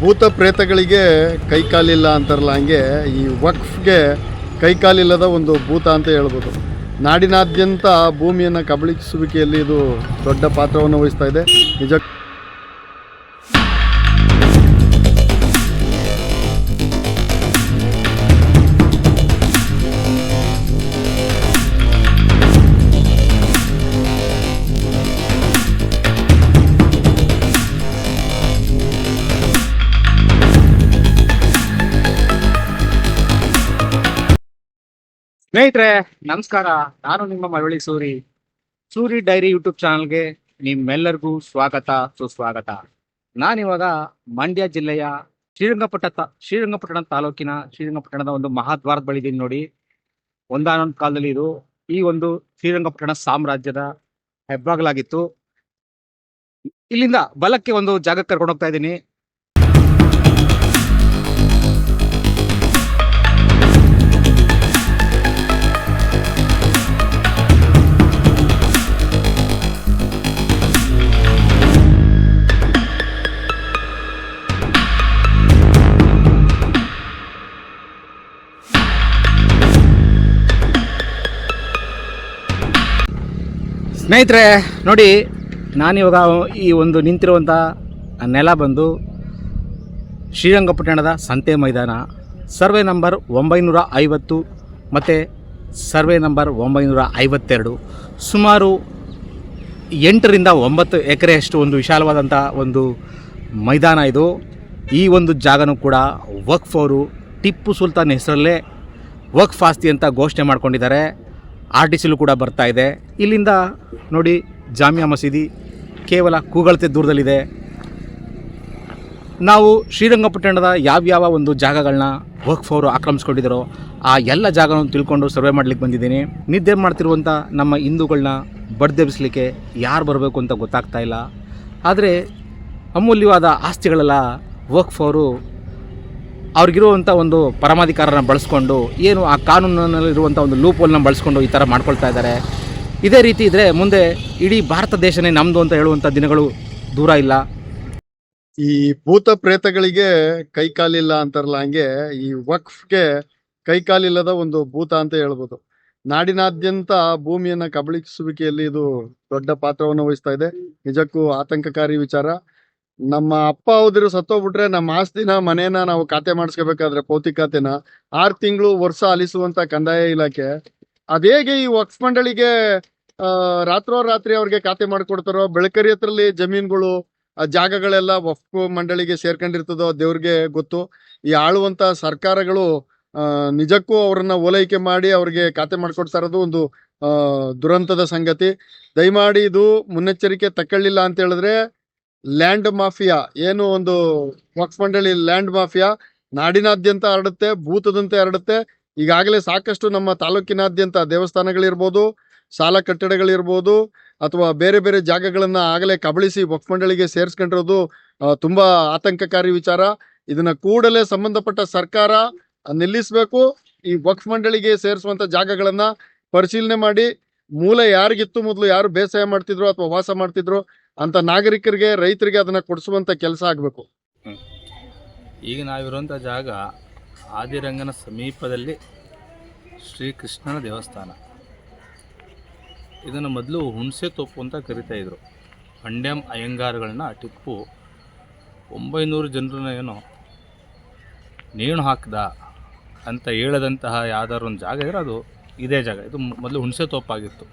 ಭೂತ ಪ್ರೇತಗಳಿಗೆ ಕೈಕಾಲಿಲ್ಲ ಅಂತಾರಲ್ಲ ಹಂಗೆ, ಈ ವಕ್ಫ್ಗೆ ಕೈಕಾಲಿಲ್ಲದ ಒಂದು ಭೂತ ಅಂತ ಹೇಳ್ಬೋದು. ನಾಡಿನಾದ್ಯಂತ ಭೂಮಿಯನ್ನು ಕಬಳಿಸುವಿಕೆಯಲ್ಲಿ ಇದು ದೊಡ್ಡ ಪಾತ್ರವನ್ನು ವಹಿಸ್ತಾ ಇದೆ. ನಿಜ ಸ್ನೇಹಿತರೆ, ನಮಸ್ಕಾರ. ನಾನು ನಿಮ್ಮ ಮರಳಿ ಸೂರಿ. ಸೂರಿ ಡೈರಿ ಯೂಟ್ಯೂಬ್ ಚಾನಲ್ಗೆ ನಿಮ್ಮೆಲ್ಲರಿಗೂ ಸ್ವಾಗತ, ಸುಸ್ವಾಗತ. ನಾನಿವಾಗ ಮಂಡ್ಯ ಜಿಲ್ಲೆಯ ಶ್ರೀರಂಗಪಟ್ಟಣ ಶ್ರೀರಂಗಪಟ್ಟಣ ತಾಲೂಕಿನ ಶ್ರೀರಂಗಪಟ್ಟಣದ ಒಂದು ಮಹಾದ್ವಾರದ ಬಳಿದೀನಿ ನೋಡಿ. ಒಂದಾನೊಂದು ಕಾಲದಲ್ಲಿ ಇದು, ಈ ಒಂದು ಶ್ರೀರಂಗಪಟ್ಟಣ ಸಾಮ್ರಾಜ್ಯದ ಹೆಬ್ಬಾಗಲಾಗಿತ್ತು. ಇಲ್ಲಿಂದ ಬಲಕ್ಕೆ ಒಂದು ಜಾಗಕ್ಕೆ ಕರ್ಕೊಂಡು ಹೋಗ್ತಾ ಇದ್ದೀನಿ. ಸ್ನೇಹಿತರೆ, ನೋಡಿ, ನಾನಿವಾಗ ಈ ಒಂದು ನಿಂತಿರುವಂಥ ನೆಲ ಬಂದು ಶ್ರೀರಂಗಪಟ್ಟಣದ ಸಂತೆ ಮೈದಾನ. ಸರ್ವೆ ನಂಬರ್ ಒಂಬೈನೂರ ಐವತ್ತು ಮತ್ತು ಸರ್ವೆ ನಂಬರ್ ಒಂಬೈನೂರ ಐವತ್ತೆರಡು ಸುಮಾರು ಎಂಟರಿಂದ ಒಂಬತ್ತು ಎಕರೆಯಷ್ಟು ಒಂದು ವಿಶಾಲವಾದಂಥ ಒಂದು ಮೈದಾನ ಇದು. ಈ ಒಂದು ಜಾಗನೂ ಕೂಡ ವಕ್ಫ್ ಅವರು ಟಿಪ್ಪು ಸುಲ್ತಾನ್ ಹೆಸರಲ್ಲೇ ವಕ್ಫ್ ಆಸ್ತಿ ಅಂತ ಘೋಷಣೆ ಮಾಡ್ಕೊಂಡಿದ್ದಾರೆ. ಆರ್ ಟಿ ಸಿಲು ಕೂಡ ಬರ್ತಾ ಇದೆ. ಇಲ್ಲಿಂದ ನೋಡಿ ಜಾಮಿಯಾ ಮಸೀದಿ ಕೇವಲ ಕೂಗಳತೆ ದೂರದಲ್ಲಿದೆ. ನಾವು ಶ್ರೀರಂಗಪಟ್ಟಣದ ಯಾವ್ಯಾವ ಒಂದು ಜಾಗಗಳನ್ನ ವಕ್ಫ್ ಅವರು ಆಕ್ರಮಿಸ್ಕೊಂಡಿದ್ದಾರೋ ಆ ಎಲ್ಲ ಜಾಗವನ್ನು ತಿಳ್ಕೊಂಡು ಸರ್ವೆ ಮಾಡ್ಲಿಕ್ಕೆ ಬಂದಿದ್ದೀನಿ. ನಿದ್ದೆ ಮಾಡ್ತಿರುವಂಥ ನಮ್ಮ ಹಿಂದೂಗಳನ್ನ ಬಡ್ದೆಬ್ಬಿಸ್ಲಿಕ್ಕೆ ಯಾರು ಬರಬೇಕು ಅಂತ ಗೊತ್ತಾಗ್ತಾ ಇಲ್ಲ. ಆದರೆ ಅಮೂಲ್ಯವಾದ ಆಸ್ತಿಗಳೆಲ್ಲ ವಕ್ಫ್ ಅವರು ಅವ್ರಿಗಿರುವಂಥ ಒಂದು ಪರಮಾಧಿಕಾರನ ಬಳಸ್ಕೊಂಡು ಏನು ಆ ಕಾನೂನಿನಲ್ಲಿರುವಂಥ ಒಂದು ಲೂಪೋಲ್ನ ಬಳಸ್ಕೊಂಡು ಈ ಥರ ಮಾಡ್ಕೊಳ್ತಾ ಇದ್ದಾರೆ. ಇದೇ ರೀತಿ ಇದ್ದರೆ ಮುಂದೆ ಇಡೀ ಭಾರತ ದೇಶನೇ ನಮ್ಮದು ಅಂತ ಹೇಳುವಂಥ ದಿನಗಳು ದೂರ ಇಲ್ಲ. ಈ ಭೂತ ಪ್ರೇತಗಳಿಗೆ ಕೈಕಾಲಿಲ್ಲ ಅಂತಾರಲ್ಲ ಹಂಗೆ ಈ ವಕ್ಫ್ಗೆ ಕೈಕಾಲಿಲ್ಲದ ಒಂದು ಭೂತ ಅಂತ ಹೇಳ್ಬೋದು. ನಾಡಿನಾದ್ಯಂತ ಭೂಮಿಯನ್ನು ಕಬಳಿಸುವಿಕೆಯಲ್ಲಿ ಇದು ದೊಡ್ಡ ಪಾತ್ರವನ್ನು ವಹಿಸ್ತಾ ಇದೆ. ನಿಜಕ್ಕೂ ಆತಂಕಕಾರಿ ವಿಚಾರ. ನಮ್ಮ ಅಪ್ಪ ಹೋದ್ರು ಸತ್ತೋಗ್ಬಿಟ್ರೆ ನಮ್ಮ ಆಸ್ತಿನ ಮನೇನ ನಾವು ಖಾತೆ ಮಾಡಿಸ್ಕೋಬೇಕಾದ್ರೆ ಪೌತಿ ಖಾತೆನ ಆರು ತಿಂಗಳು ವರ್ಷ ಅಲಿಸುವಂತ ಕಂದಾಯ ಇಲಾಖೆ. ಅದೇಗೆ ಈ ವಕ್ಫ್ ಮಂಡಳಿಗೆ, ಆ ರಾತ್ರೋರಾತ್ರಿ ಅವ್ರಿಗೆ ಖಾತೆ ಮಾಡಿಕೊಡ್ತಾರೋ, ಬೆಳಕರಿ ಹತ್ರಲ್ಲಿ ಜಮೀನುಗಳು, ಆ, ಜಾಗಗಳೆಲ್ಲ ವಕ್ಫ್ ಮಂಡಳಿಗೆ ಸೇರ್ಕೊಂಡಿರ್ತದೋ ದೇವ್ರಿಗೆ ಗೊತ್ತು. ಈ ಆಳುವಂತ ಸರ್ಕಾರಗಳು ನಿಜಕ್ಕೂ ಅವ್ರನ್ನ ಓಲೈಕೆ ಮಾಡಿ ಅವ್ರಿಗೆ ಖಾತೆ ಮಾಡ್ಕೊಡ್ತಾ ಇರೋದು ಒಂದು ದುರಂತದ ಸಂಗತಿ. ದಯಮಾಡಿ ಇದು ಮುನ್ನೆಚ್ಚರಿಕೆ ತಕ್ಕಳ್ಳಿಲ್ಲ ಅಂತ ಹೇಳಿದ್ರೆ ಲ್ಯಾಂಡ್ ಮಾಫಿಯಾ. ಏನು ಒಂದು ವಕ್ಫ್ ಮಂಡಳಿ ಲ್ಯಾಂಡ್ ಮಾಫಿಯಾ? ನಾಡಿನಾದ್ಯಂತ ಹರಡುತ್ತೆ, ಭೂತದಂತೆ ಹರಡುತ್ತೆ. ಈಗಾಗಲೇ ಸಾಕಷ್ಟು ನಮ್ಮ ತಾಲೂಕಿನಾದ್ಯಂತ ದೇವಸ್ಥಾನಗಳಿರ್ಬೋದು ಸಾಲ ಕಟ್ಟಡಗಳಿರ್ಬೋದು, ಅಥವಾ ಬೇರೆ ಬೇರೆ ಜಾಗಗಳನ್ನು ಆಗಲೇ ಕಬಳಿಸಿ ವಕ್ಫ್ ಮಂಡಳಿಗೆ ಸೇರಿಸ್ಕೊಂಡಿರೋದು ತುಂಬ ಆತಂಕಕಾರಿ ವಿಚಾರ. ಇದನ್ನ ಕೂಡಲೇ ಸಂಬಂಧಪಟ್ಟ ಸರ್ಕಾರ ನಿಲ್ಲಿಸಬೇಕು. ಈ ವಕ್ಫ್ ಮಂಡಳಿಗೆ ಸೇರಿಸುವಂತ ಜಾಗಗಳನ್ನು ಪರಿಶೀಲನೆ ಮಾಡಿ. ಮೂಲ ಯಾರಿಗಿತ್ತು ಮೊದಲು, ಯಾರು ಬೇಸಾಯ ಮಾಡ್ತಿದ್ರು ಅಥವಾ ವಾಸ ಮಾಡ್ತಿದ್ರು ಅಂತ ನಾಗರಿಕರಿಗೆ, ರೈತರಿಗೆ ಅದನ್ನ ಕೊಡಿಸುವಂತ ಕೆಲಸ ಆಗಬೇಕು. ಈಗ ನಾವಿರುವಂಥ ಜಾಗ ಆದಿರಂಗನ ಸಮೀಪದಲ್ಲಿ ಶ್ರೀಕೃಷ್ಣನ ದೇವಸ್ಥಾನ. ಇದನ್ನು ಮೊದಲು ಹುಣಸೆ ತೋಪು ಅಂತ ಕರಿತಾ ಇದ್ರು. ಪಂಡ್ಯಂ ಅಯ್ಯಂಗಾರುಗಳನ್ನ ಟಿಪ್ಪು ಒಂಬೈನೂರು ಜನರನ್ನ ಏನು ನೇಣು ಹಾಕ್ದ ಅಂತ ಹೇಳದಂತಹ ಯಾವ್ದಾದ್ರು ಒಂದು ಜಾಗ ಇದ್ರೆ ಅದು ಇದೇ ಜಾಗ. ಇದು ಮೊದಲು ಹುಣಸೆ ತೋಪಾಗಿತ್ತು.